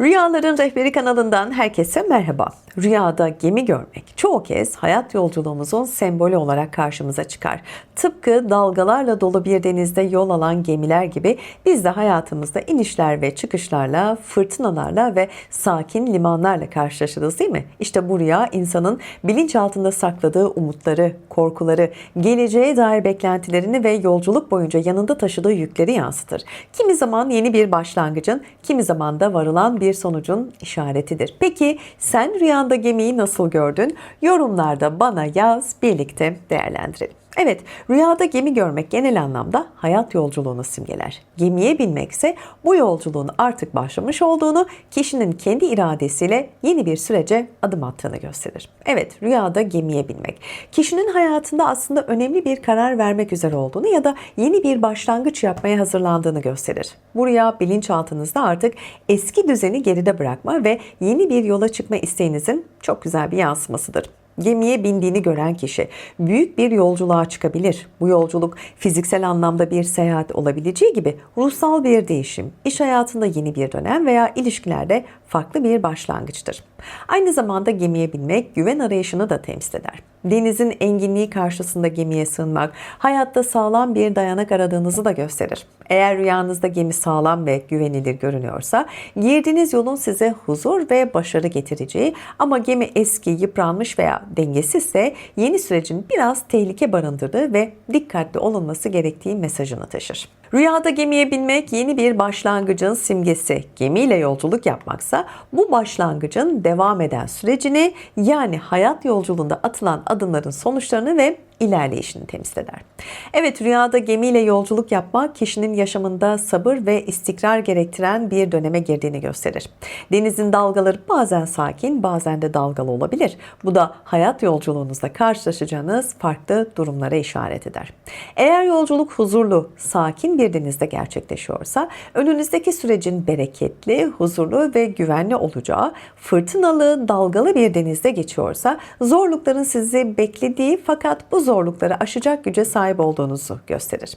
Rüyaların Rehberi kanalından herkese merhaba. Rüyada gemi görmek çoğu kez hayat yolculuğumuzun sembolü olarak karşımıza çıkar. Tıpkı dalgalarla dolu bir denizde yol alan gemiler gibi biz de hayatımızda inişler ve çıkışlarla, fırtınalarla ve sakin limanlarla karşılaşırız değil mi? İşte bu rüya insanın bilinçaltında sakladığı umutları, korkuları, geleceğe dair beklentilerini ve yolculuk boyunca yanında taşıdığı yükleri yansıtır. Kimi zaman yeni bir başlangıcın, kimi zaman da varılan bir sonucun işaretidir. Peki sen rüyanda gemiyi nasıl gördün? Yorumlarda bana yaz, birlikte değerlendirelim. Evet, rüyada gemi görmek genel anlamda hayat yolculuğunu simgeler. Gemiye binmekse bu yolculuğun artık başlamış olduğunu, kişinin kendi iradesiyle yeni bir sürece adım attığını gösterir. Evet, rüyada gemiye binmek, kişinin hayatında aslında önemli bir karar vermek üzere olduğunu ya da yeni bir başlangıç yapmaya hazırlandığını gösterir. Bu rüya bilinçaltınızda artık eski düzeni geride bırakma ve yeni bir yola çıkma isteğinizin çok güzel bir yansımasıdır. Gemiye bindiğini gören kişi büyük bir yolculuğa çıkabilir. Bu yolculuk fiziksel anlamda bir seyahat olabileceği gibi ruhsal bir değişim, iş hayatında yeni bir dönem veya ilişkilerde farklı bir başlangıçtır. Aynı zamanda gemiye binmek güven arayışını da temsil eder. Denizin enginliği karşısında gemiye sığınmak, hayatta sağlam bir dayanak aradığınızı da gösterir. Eğer rüyanızda gemi sağlam ve güvenilir görünüyorsa, girdiğiniz yolun size huzur ve başarı getireceği ama gemi eski, yıpranmış veya dengesizse yeni sürecin biraz tehlike barındırdığı ve dikkatli olunması gerektiği mesajını taşır. Rüyada gemiye binmek yeni bir başlangıcın simgesi. Gemiyle yolculuk yapmaksa bu başlangıcın devam eden sürecini yani hayat yolculuğunda atılan adımların sonuçlarını ve ilerleyişini temsil eder. Evet rüyada gemiyle yolculuk yapmak kişinin yaşamında sabır ve istikrar gerektiren bir döneme girdiğini gösterir. Denizin dalgaları bazen sakin bazen de dalgalı olabilir. Bu da hayat yolculuğunuzda karşılaşacağınız farklı durumlara işaret eder. Eğer yolculuk huzurlu, sakin bir denizde gerçekleşiyorsa önünüzdeki sürecin bereketli, huzurlu ve güvenli olacağı, fırtınalı, dalgalı bir denizde geçiyorsa zorlukların sizi beklediği fakat bu zorlukları aşacak güce sahip olduğunuzu gösterir.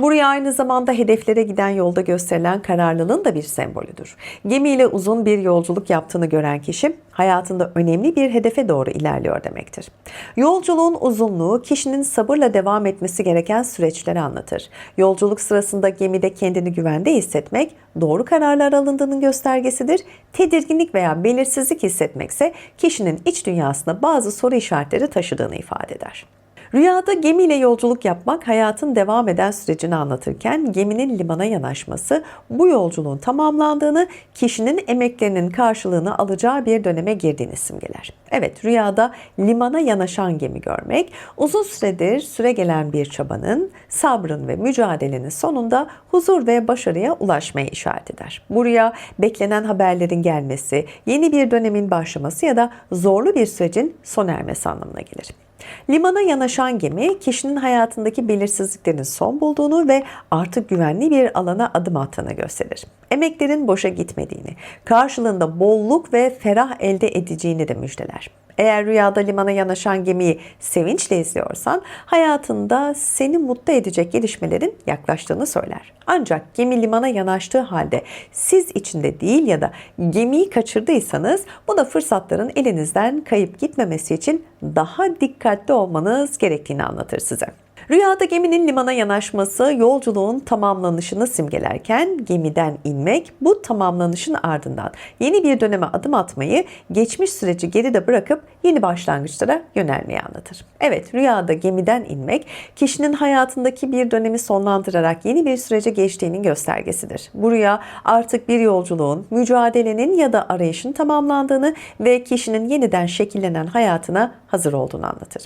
Bu rüya aynı zamanda hedeflere giden yolda gösterilen kararlılığın da bir sembolüdür. Gemiyle uzun bir yolculuk yaptığını gören kişi hayatında önemli bir hedefe doğru ilerliyor demektir. Yolculuğun uzunluğu kişinin sabırla devam etmesi gereken süreçleri anlatır. Yolculuk sırasında gemide kendini güvende hissetmek doğru kararlar alındığının göstergesidir. Tedirginlik veya belirsizlik hissetmekse kişinin iç dünyasında bazı soru işaretleri taşıdığını ifade eder. Rüyada gemiyle yolculuk yapmak hayatın devam eden sürecini anlatırken geminin limana yanaşması bu yolculuğun tamamlandığını, kişinin emeklerinin karşılığını alacağı bir döneme girdiğini simgeler. Evet rüyada limana yanaşan gemi görmek uzun süredir süre gelen bir çabanın, sabrın ve mücadelenin sonunda huzur ve başarıya ulaşmaya işaret eder. Bu rüya beklenen haberlerin gelmesi, yeni bir dönemin başlaması ya da zorlu bir sürecin sona ermesi anlamına gelir. Limana yanaşan gemi kişinin hayatındaki belirsizliklerin son bulduğunu ve artık güvenli bir alana adım attığını gösterir. Emeklerin boşa gitmediğini, karşılığında bolluk ve ferah elde edeceğini de müjdeler. Eğer rüyada limana yanaşan gemiyi sevinçle izliyorsan hayatında seni mutlu edecek gelişmelerin yaklaştığını söyler. Ancak gemi limana yanaştığı halde siz içinde değil ya da gemiyi kaçırdıysanız bu da fırsatların elinizden kayıp gitmemesi için daha dikkatli olmanız gerektiğini anlatır size. Rüyada geminin limana yanaşması yolculuğun tamamlanışını simgelerken gemiden inmek bu tamamlanışın ardından yeni bir döneme adım atmayı, geçmiş süreci geride bırakıp yeni başlangıçlara yönelmeyi anlatır. Evet, rüyada gemiden inmek kişinin hayatındaki bir dönemi sonlandırarak yeni bir sürece geçtiğinin göstergesidir. Bu rüya artık bir yolculuğun, mücadelenin ya da arayışın tamamlandığını ve kişinin yeniden şekillenen hayatına hazır olduğunu anlatır.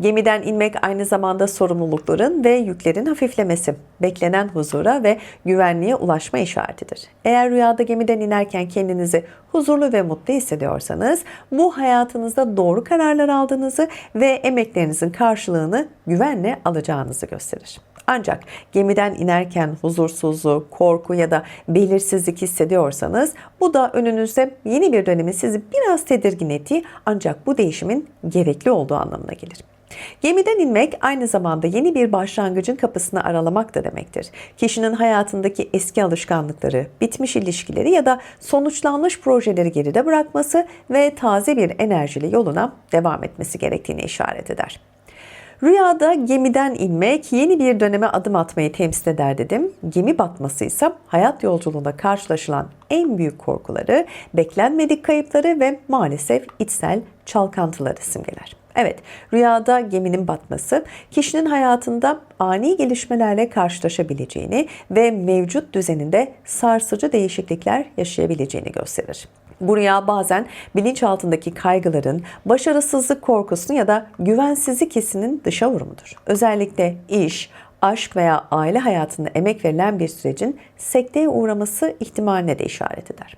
Gemiden inmek aynı zamanda sorumlulukların ve yüklerin hafiflemesi, beklenen huzura ve güvenliğe ulaşma işaretidir. Eğer rüyada gemiden inerken kendinizi huzurlu ve mutlu hissediyorsanız bu hayatınızda doğru kararlar aldığınızı ve emeklerinizin karşılığını güvenle alacağınızı gösterir. Ancak gemiden inerken huzursuzluk, korku ya da belirsizlik hissediyorsanız bu da önünüzde yeni bir dönemin sizi biraz tedirgin ettiği ancak bu değişimin gerekli olduğu anlamına gelir. Gemiden inmek aynı zamanda yeni bir başlangıcın kapısını aralamak da demektir. Kişinin hayatındaki eski alışkanlıkları, bitmiş ilişkileri ya da sonuçlanmış projeleri geride bırakması ve taze bir enerjiyle yoluna devam etmesi gerektiğini işaret eder. Rüyada gemiden inmek yeni bir döneme adım atmayı temsil eder dedim. Gemi batması ise hayat yolculuğunda karşılaşılan en büyük korkuları, beklenmedik kayıpları ve maalesef içsel çalkantıları simgeler. Evet, rüyada geminin batması kişinin hayatında ani gelişmelerle karşılaşabileceğini ve mevcut düzeninde sarsıcı değişiklikler yaşayabileceğini gösterir. Bu rüya bazen bilinçaltındaki kaygıların, başarısızlık korkusunun ya da güvensizlik hissinin dışa vurumudur. Özellikle iş, aşk veya aile hayatında emek verilen bir sürecin sekteye uğraması ihtimaline de işaret eder.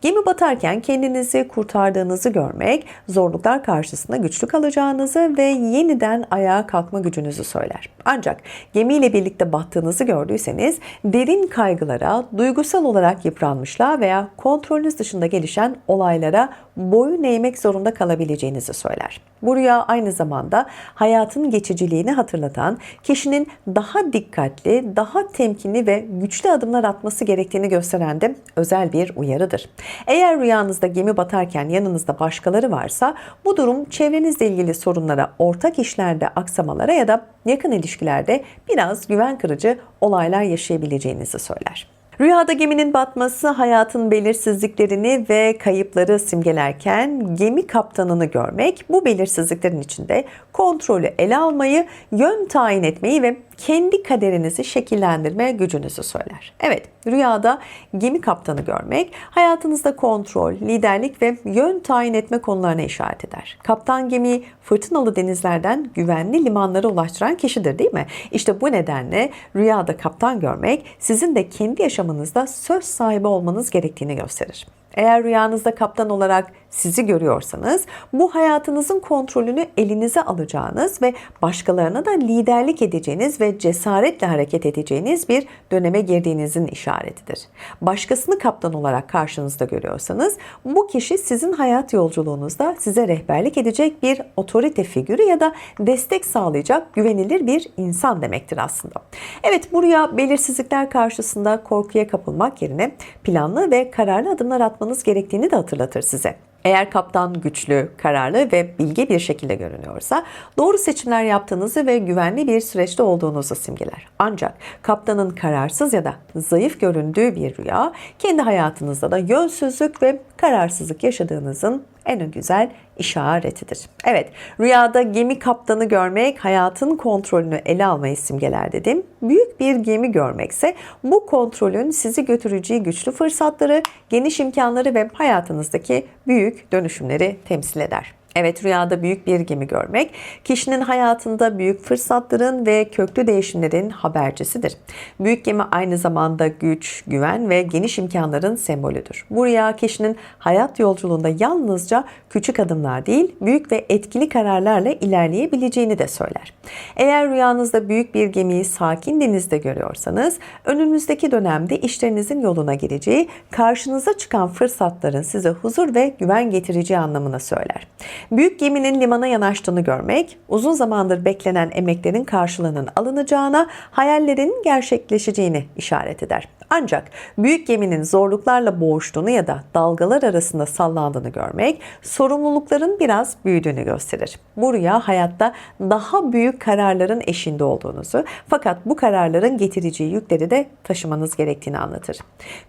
Gemi batarken kendinizi kurtardığınızı görmek, zorluklar karşısında güçlü kalacağınızı ve yeniden ayağa kalkma gücünüzü söyler. Ancak gemiyle birlikte battığınızı gördüyseniz derin kaygılara, duygusal olarak yıpranmışlığa veya kontrolünüz dışında gelişen olaylara boyun eğmek zorunda kalabileceğinizi söyler. Bu rüya aynı zamanda hayatın geçiciliğini hatırlatan, kişinin daha dikkatli, daha temkinli ve güçlü adımlar atması gerektiğini gösteren de özel bir uyarıdır. Eğer rüyanızda gemi batarken yanınızda başkaları varsa bu durum çevrenizle ilgili sorunlara, ortak işlerde aksamalara ya da yakın ilişkilerde biraz güven kırıcı olaylar yaşayabileceğinizi söyler. Rüyada geminin batması hayatın belirsizliklerini ve kayıpları simgelerken gemi kaptanını görmek bu belirsizliklerin içinde kontrolü ele almayı, yön tayin etmeyi ve kendi kaderinizi şekillendirme gücünüzü söyler. Evet, rüyada gemi kaptanı görmek hayatınızda kontrol, liderlik ve yön tayin etme konularına işaret eder. Kaptan gemiyi fırtınalı denizlerden güvenli limanlara ulaştıran kişidir değil mi? İşte bu nedenle rüyada kaptan görmek sizin de kendi yaşamınızda söz sahibi olmanız gerektiğini gösterir. Eğer rüyanızda kaptan olarak sizi görüyorsanız bu hayatınızın kontrolünü elinize alacağınız ve başkalarına da liderlik edeceğiniz ve cesaretle hareket edeceğiniz bir döneme girdiğinizin işaretidir. Başkasını kaptan olarak karşınızda görüyorsanız bu kişi sizin hayat yolculuğunuzda size rehberlik edecek bir otorite figürü ya da destek sağlayacak güvenilir bir insan demektir aslında. Evet bu rüya belirsizlikler karşısında korkuya kapılmak yerine planlı ve kararlı adımlar atmanız gerektiğini de hatırlatır size. Eğer kaptan güçlü, kararlı ve bilge bir şekilde görünüyorsa doğru seçimler yaptığınızı ve güvenli bir süreçte olduğunuzu simgeler. Ancak kaptanın kararsız ya da zayıf göründüğü bir rüya kendi hayatınızda da yönsüzlük ve kararsızlık yaşadığınızın en güzel işaretidir. Evet, rüyada gemi kaptanı görmek hayatın kontrolünü ele almayı simgeler dedim. Büyük bir gemi görmekse bu kontrolün sizi götüreceği güçlü fırsatları, geniş imkanları ve hayatınızdaki büyük dönüşümleri temsil eder. Evet rüyada büyük bir gemi görmek kişinin hayatında büyük fırsatların ve köklü değişimlerin habercisidir. Büyük gemi aynı zamanda güç, güven ve geniş imkanların sembolüdür. Bu rüya kişinin hayat yolculuğunda yalnızca küçük adımlar değil, büyük ve etkili kararlarla ilerleyebileceğini de söyler. Eğer rüyanızda büyük bir gemiyi sakin denizde görüyorsanız, önümüzdeki dönemde işlerinizin yoluna gireceği, karşınıza çıkan fırsatların size huzur ve güven getireceği anlamına söyler. Büyük geminin limana yanaştığını görmek, uzun zamandır beklenen emeklerin karşılığının alınacağına, hayallerin gerçekleşeceğini işaret eder. Ancak büyük geminin zorluklarla boğuştuğunu ya da dalgalar arasında sallandığını görmek, sorumlulukların biraz büyüdüğünü gösterir. Bu rüya hayatta daha büyük kararların eşinde olduğunuzu fakat bu kararların getireceği yükleri de taşımanız gerektiğini anlatır.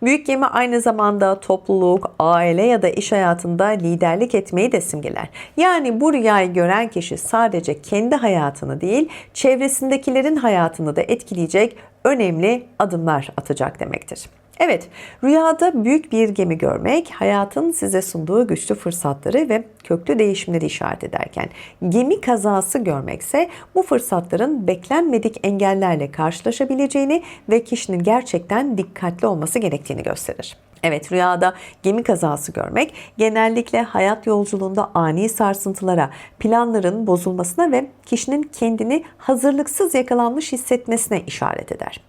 Büyük gemi aynı zamanda topluluk, aile ya da iş hayatında liderlik etmeyi de simgeler. Yani bu rüyayı gören kişi sadece kendi hayatını değil, çevresindekilerin hayatını da etkileyecek önemli adımlar atacak demektir. Evet, rüyada büyük bir gemi görmek hayatın size sunduğu güçlü fırsatları ve köklü değişimleri işaret ederken gemi kazası görmekse bu fırsatların beklenmedik engellerle karşılaşabileceğini ve kişinin gerçekten dikkatli olması gerektiğini gösterir. Evet rüyada gemi kazası görmek genellikle hayat yolculuğunda ani sarsıntılara, planların bozulmasına ve kişinin kendini hazırlıksız yakalanmış hissetmesine işaret eder.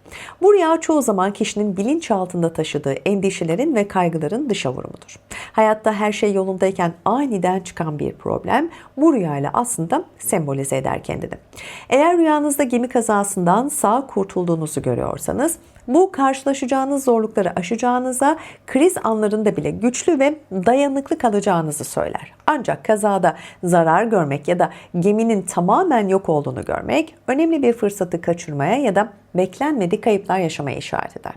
Bu rüya çoğu zaman kişinin bilinç altında taşıdığı endişelerin ve kaygıların dışa vurumudur. Hayatta her şey yolundayken aniden çıkan bir problem bu rüyayla aslında sembolize eder kendini. Eğer rüyanızda gemi kazasından sağ kurtulduğunuzu görüyorsanız bu karşılaşacağınız zorlukları aşacağınıza, kriz anlarında bile güçlü ve dayanıklı kalacağınızı söyler. Ancak kazada zarar görmek ya da geminin tamamen yok olduğunu görmek önemli bir fırsatı kaçırmaya ya da beklenmedik kayıplar yaşamaya işaret eder.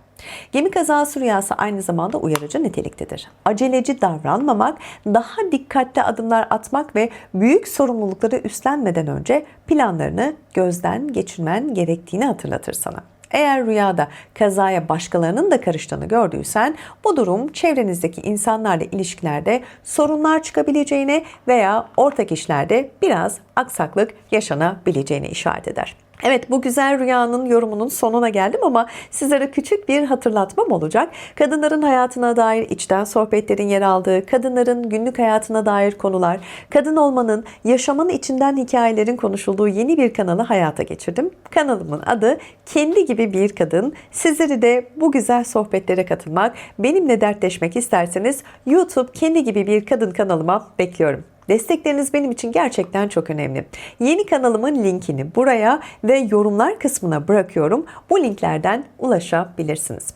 Gemi kazası rüyası aynı zamanda uyarıcı niteliktedir. Aceleci davranmamak, daha dikkatli adımlar atmak ve büyük sorumlulukları üstlenmeden önce planlarını gözden geçirmen gerektiğini hatırlatır sana. Eğer rüyada kazaya başkalarının da karıştığını gördüysen bu durum çevrenizdeki insanlarla ilişkilerde sorunlar çıkabileceğine veya ortak işlerde biraz aksaklık yaşanabileceğine işaret eder. Evet bu güzel rüyanın yorumunun sonuna geldim ama sizlere küçük bir hatırlatmam olacak. Kadınların hayatına dair içten sohbetlerin yer aldığı, kadınların günlük hayatına dair konular, kadın olmanın, yaşamın içinden hikayelerin konuşulduğu yeni bir kanalı hayata geçirdim. Kanalımın adı Kendi gibi bir kadın. Sizleri de bu güzel sohbetlere katılmak, benimle dertleşmek isterseniz YouTube Kendi gibi bir kadın kanalıma bekliyorum. Destekleriniz benim için gerçekten çok önemli. Yeni kanalımın linkini buraya ve yorumlar kısmına bırakıyorum. Bu linklerden ulaşabilirsiniz.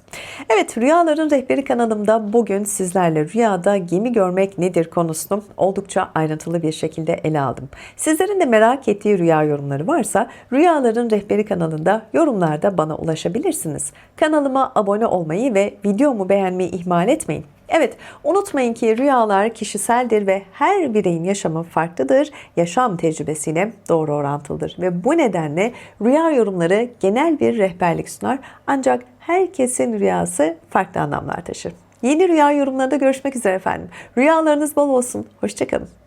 Evet Rüyaların Rehberi kanalımda bugün sizlerle rüyada gemi görmek nedir konusunu oldukça ayrıntılı bir şekilde ele aldım. Sizlerin de merak ettiği rüya yorumları varsa Rüyaların Rehberi kanalında yorumlarda bana ulaşabilirsiniz. Kanalıma abone olmayı ve videomu beğenmeyi ihmal etmeyin. Evet, unutmayın ki rüyalar kişiseldir ve her bireyin yaşamı farklıdır. Yaşam tecrübesiyle doğru orantılıdır ve bu nedenle rüya yorumları genel bir rehberlik sunar. Ancak herkesin rüyası farklı anlamlar taşır. Yeni rüya yorumlarında görüşmek üzere efendim. Rüyalarınız bol olsun. Hoşçakalın.